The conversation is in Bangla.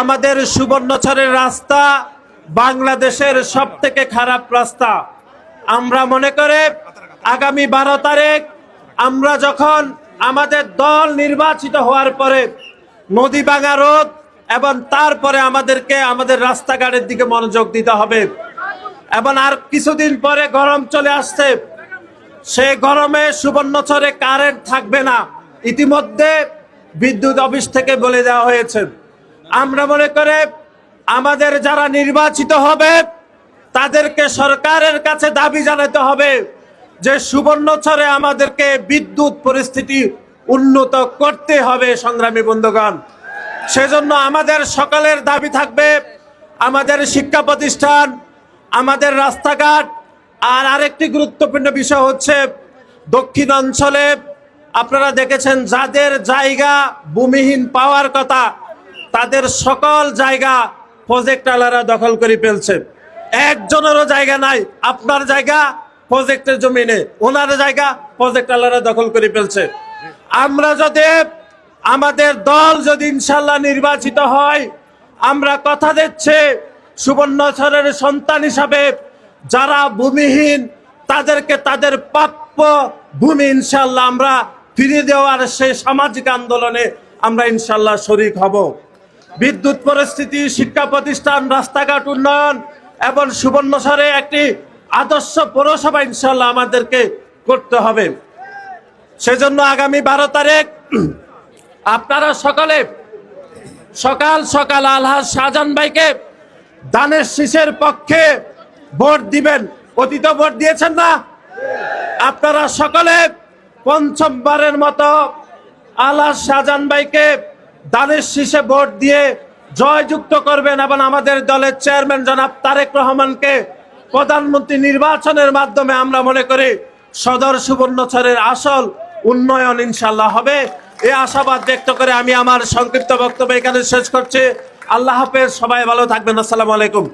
আমাদের সুবর্ণচরের রাস্তা বাংলাদেশের সব থেকে খারাপ রাস্তা। আমরা মনে করে আগামী বারো তারিখ আমরা যখন আমাদের দল নির্বাচিত হওয়ার পরে নদী ভাঙা রোদ এবং তারপরে আমাদেরকে আমাদের রাস্তাঘাটের দিকে মনোযোগ দিতে হবে। এবং আর কিছুদিন পরে গরম চলে আসছে। সে গরমে সুবর্ণচরে কারেন্ট থাকবে না। ইতিমধ্যে বিদ্যুৎ অফিস থেকে বলে দেওয়া হয়েছে। আমরা মনে করে আমাদের যারা নির্বাচিত হবে, তাদেরকে সরকারের কাছে দাবি জানাতে হবে যে সুবর্ণচরে আমাদেরকে বিদ্যুৎ পরিস্থিতি উন্নত করতে হবে, সংগ্রামী বন্ধুগণ। সেজন্য আমাদের সকালের দাবি থাকবে, আমাদের শিক্ষা প্রতিষ্ঠান, আমাদের রাস্তাঘাট, আর আরেকটি গুরুত্বপূর্ণ বিষয় হচ্ছে দক্ষিণ অঞ্চলে আপনারা দেখেছেন যাদের জায়গা ভূমিহীন পাওয়ার কথা তাদের সকল জায়গা প্রজেক্টালারা দখল করে ফেলছে। একজনেরও জায়গা নাই, আপনার জায়গা প্রজেক্টের জমিনে, ওনার জায়গা প্রজেক্টালারা দখল করে ফেলছে। আমরা যদি, আমাদের দল যদি ইনশাল্লাহ নির্বাচিত হয়, আমরা কথা দিচ্ছে সুবর্ণচরের সন্তান হিসাবে, যারা ভূমিহীন, তাদেরকে তাদের প্রাপ্য ভূমি ইনশাল্লাহ আমরা ফিরিয়ে দেওয়ার সেই সামাজিক আন্দোলনে আমরা ইনশাল্লাহ শরিক হব। বিদ্যুৎ পরিস্থিতি, শিক্ষা প্রতিষ্ঠান, রাস্তাঘাট উন্নয়ন এবং সুবর্ণচরে একটি আদর্শ পৌরসভা ইনশাল্লাহ আমাদেরকে করতে হবে। সেজন্য আগামী বারো তারিখ আপনারা সকলে সকাল সকাল আলহাজ শাহজাহান ভাইকে দানের শীষের পক্ষে ভোট দিবেন। অতীত ভোট দিয়েছেন না? আপনারা সকলে পঞ্চমবারের মতো আলহাজ শাহজাহান ভাইকে দানের শীষে ভোট দিয়ে জয়যুক্ত করবেন এবং আমাদের দলের চেয়ারম্যান জনাব তারেক রহমানকে প্রধানমন্ত্রী নির্বাচনের মাধ্যমে আমরা মনে করি সদর সুবর্ণচরের আসল উন্নয়ন ইনশাল্লাহ হবে। এ আশাবাদ ব্যক্ত করে আমি আমার সংক্ষিপ্ত বক্তব্য এখানে শেষ করছি। আল্লাহ হাফেজ, সবাই ভালো থাকবেন। আসসালামু আলাইকুম।